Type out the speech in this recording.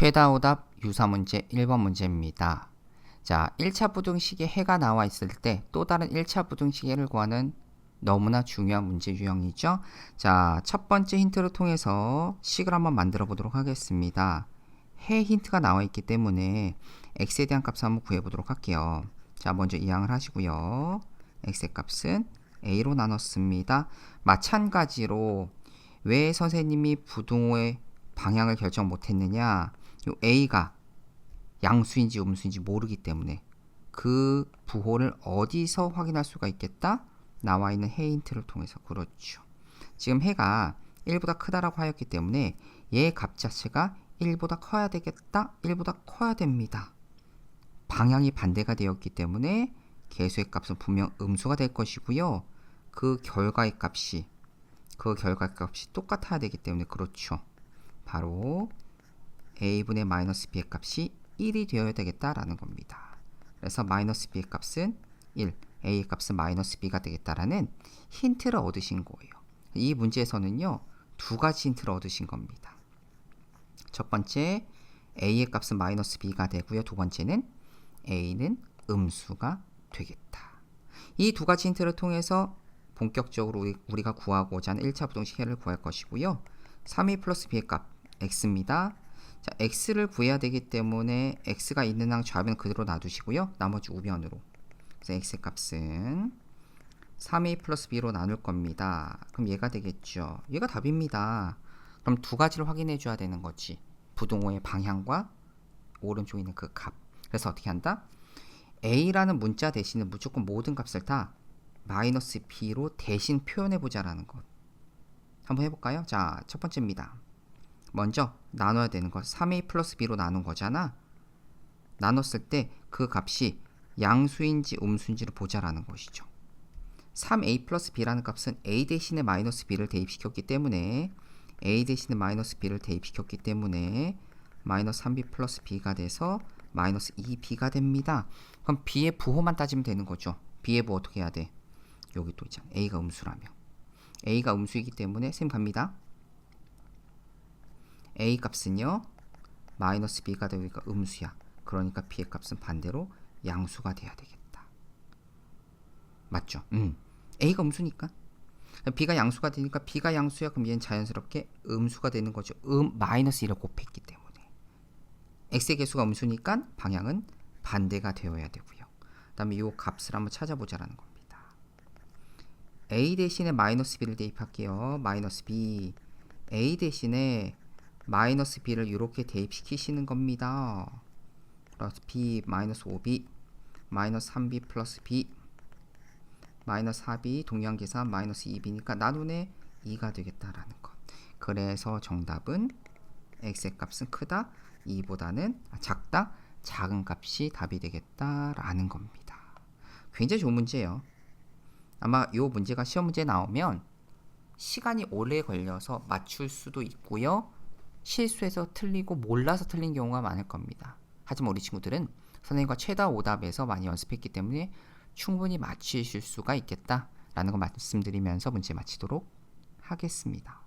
최다 오답 유사 문제 1번 문제입니다. 자, 1차 부등식에 해가 나와 있을 때 또 다른 1차 부등식 해를 구하는 너무나 중요한 문제 유형이죠. 자, 첫 번째 힌트를 통해서 식을 한번 만들어 보도록 하겠습니다. 해 힌트가 나와 있기 때문에 x에 대한 값을 한번 구해 보도록 할게요. 자, 먼저 이항을 하시고요. x의 값은 a로 나눴습니다. 마찬가지로 왜 선생님이 부등호의 방향을 결정 못했느냐? 요 a가 양수인지 음수인지 모르기 때문에 그 부호를 어디서 확인할 수가 있겠다? 나와 있는 해 힌트를 통해서 그렇죠. 지금 해가 1보다 크다라고 하였기 때문에 얘의 값 자체가 1보다 커야 되겠다. 1보다 커야 됩니다. 방향이 반대가 되었기 때문에 개수의 값은 분명 음수가 될 것이고요. 그 결과의 값이 그 결과의 값이 똑같아야 되기 때문에 그렇죠. 바로 a분의 마이너스 b의 값이 1이 되어야 되겠다라는 겁니다. 그래서 마이너스 b의 값은 1, a의 값은 마이너스 b가 되겠다라는 힌트를 얻으신 거예요. 이 문제에서는요, 두 가지 힌트를 얻으신 겁니다. 첫 번째, a의 값은 마이너스 b가 되고요. 두 번째는 a는 음수가 되겠다. 이 두 가지 힌트를 통해서 본격적으로 우리, 우리가 구하고자 하는 1차 부등식 해를 구할 것이고요. 3a 플러스 b의 값 x입니다. 자, x를 구해야 되기 때문에 x가 있는 항 좌변 그대로 놔두시고요. 나머지 우변으로. 그래서 x의 값은 3a 플러스 b로 나눌 겁니다. 그럼 얘가 되겠죠. 얘가 답입니다. 그럼 두 가지를 확인해 줘야 되는 거지. 부동호의 방향과 오른쪽에 있는 그 값. 그래서 어떻게 한다? a라는 문자 대신에 무조건 모든 값을 다 마이너스 b로 대신 표현해 보자라는 것. 한번 해볼까요? 자, 첫 번째입니다. 먼저 나눠야 되는 것 3a 플러스 b로 나눈 거잖아. 나눴을 때 그 값이 양수인지 음수인지를 보자라는 것이죠. 3a 플러스 b라는 값은 a 대신에 마이너스 b를 대입시켰기 때문에 a 대신에 마이너스 b를 대입시켰기 때문에 마이너스 3b 플러스 b가 돼서 마이너스 2b가 됩니다. 그럼 b의 부호만 따지면 되는 거죠. b의 부호 어떻게 해야 돼? 여기 또 있잖아. a가 음수라며. a가 음수이기 때문에 쌤 갑니다. A 값은요 마이너스 b가 되니까 음수야. 그러니까 b의 값은 반대로 양수가 돼야 되겠다. 맞죠? 음. a가 음수니까. b가 양수가 되니까 b가 양수야. 그럼 얘는 자연스럽게 음수가 되는 거죠. 음 마이너스 1을 곱했기 때문에. x의 개수가 음수니까 방향은 반대가 되어야 되고요. 그 다음에 이 값을 한번 찾아보자라는 겁니다. a 대신에 마이너스 b를 대입할게요. 마이너스 b. a 대신에 마이너스 b를 이렇게 대입시키시는 겁니다. 플러스 b 마이너스 5b 마이너스 3b 플러스 b 마이너스 4b 동양 계산 마이너스 2b니까 나눈에 2가 되겠다라는 것. 그래서 정답은 x의 값은 크다 2보다는 작다 작은 값이 답이 되겠다라는 겁니다. 굉장히 좋은 문제예요. 아마 이 문제가 시험 문제 나오면 시간이 오래 걸려서 맞출 수도 있고요. 실수해서 틀리고 몰라서 틀린 경우가 많을 겁니다. 하지만 우리 친구들은 선생님과 최다 오답에서 많이 연습했기 때문에 충분히 맞추실 수가 있겠다라는 거 말씀드리면서 문제 마치도록 하겠습니다.